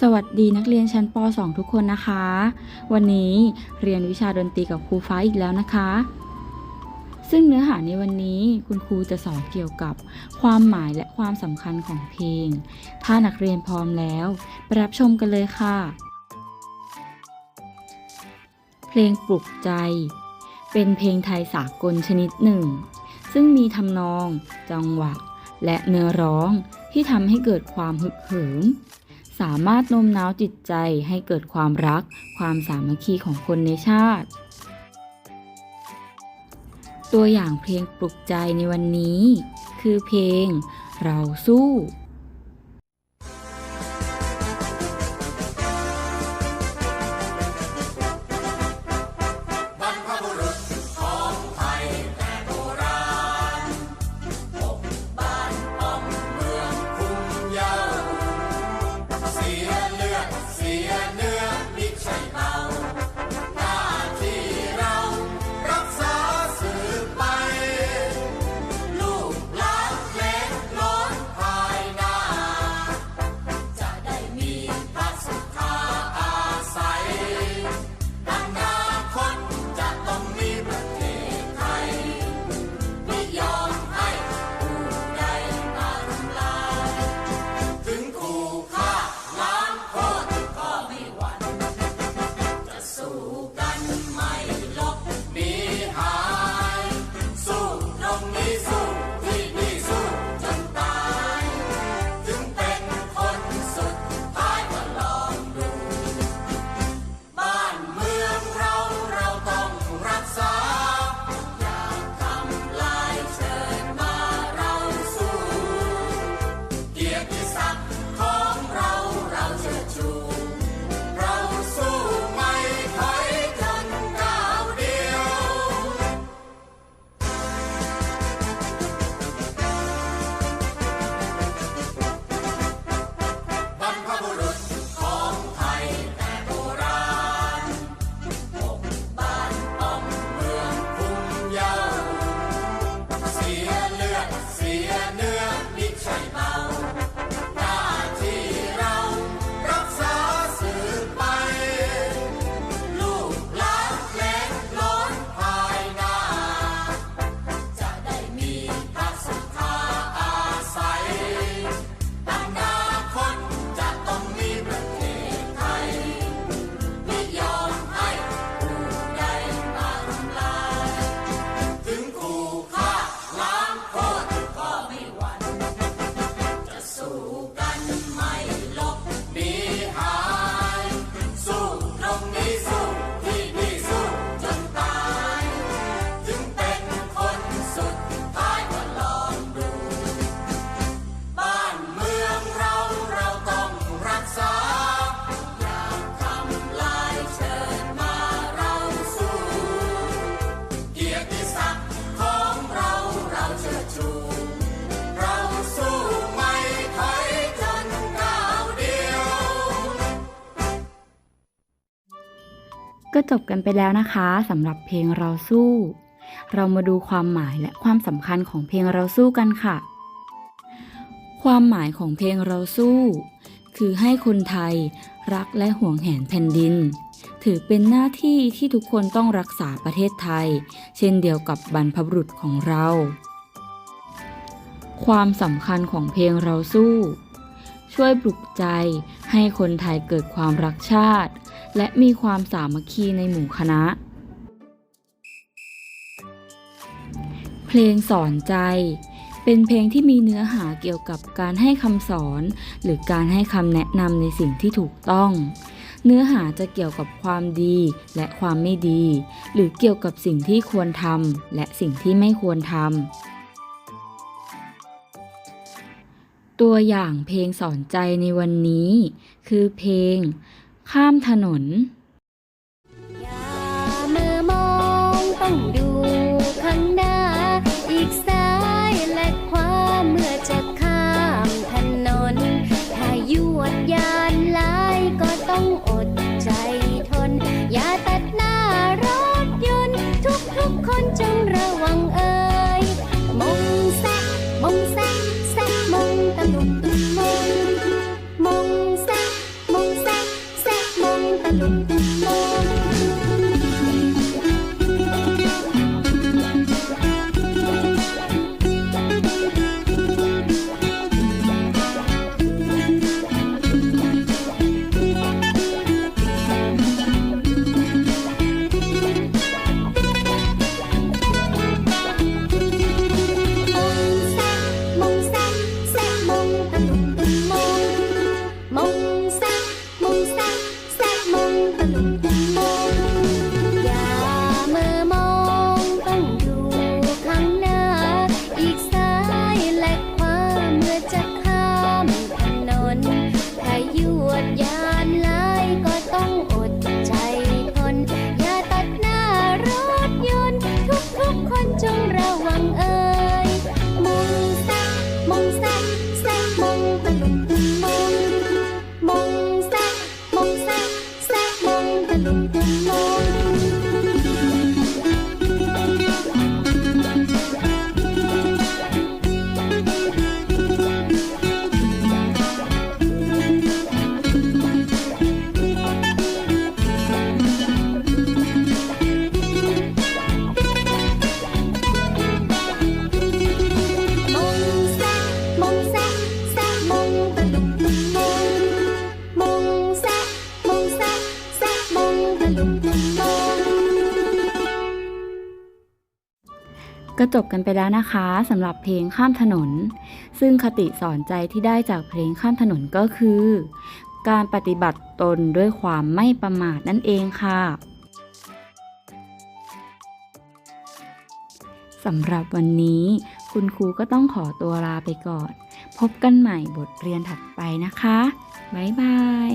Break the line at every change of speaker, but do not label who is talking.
สวัสดีนักเรียนชั้นป .2 ทุกคนนะคะ วันนี้เรียนวิชาดนตรีกับครูฟ้าอีกแล้วนะคะ ซึ่งเนื้อหาในวันนี้คุณครูจะสอนเกี่ยวกับความหมายและความสำคัญของเพลง ถ้านักเรียนพร้อมแล้วไปรับชมกันเลยค่ะ เพลงปลุกใจ เป็นเพลงไทยสากลชนิดหนึ่ง ซึ่งมีทำนอง จังหวะ และเนื้อร้องที่ทำให้เกิดความฮึกเหิม สามารถโน้มน้าวจิตใจให้เกิดความรัก ความสามัคคีของคนในชาติ ตัวอย่างเพลงปลุกใจในวันนี้ คือเพลง เราสู้
ก็จบกันไป
แล้วนะคะสำหรับเพลงเราสู้ เรามาดูความหมายและความสำคัญของเพลงเราสู้กันค่ะ ความหมายของเพลงเราสู้ คือให้คนไทยรักและห่วงแหนแผ่นดิน ถือเป็นหน้าที่ที่ทุกคนต้องรักษาประเทศไทย เช่นเดียวกับบรรพบุรุษของเรา ความสำคัญของเพลงเราสู้ ช่วยปลุกใจให้คนไทยเกิดความรักชาติ และมีความสามัคคีในหมู่คณะ เพลงสอนใจ เป็นเพลงที่มีเนื้อหาเกี่ยวกับการให้คำสอน หรือการให้คำแนะนำในสิ่งที่ถูกต้อง เนื้อหาจะเกี่ยวกับความดีและความไม่ดี หรือเกี่ยวกับสิ่งที่ควรทำและสิ่งที่ไม่ควรทำตัวอย่างเพลงสอนใจในวันนี้ คือเพลง ข้ามถนน
มง
ก็จบกันไปแล้วนะคะสำหรับเพลงข้ามถนน ซึ่งคติสอนใจที่ได้จากเพลงข้ามถนนก็คือ การปฏิบัติตนด้วยความไม่ประมาทนั่นเองค่ะสำหรับวันนี้ คุณครูก็ต้องขอตัวลาไปก่อน พบกันใหม่บทเรียนถัดไปนะคะ บ๊ายบาย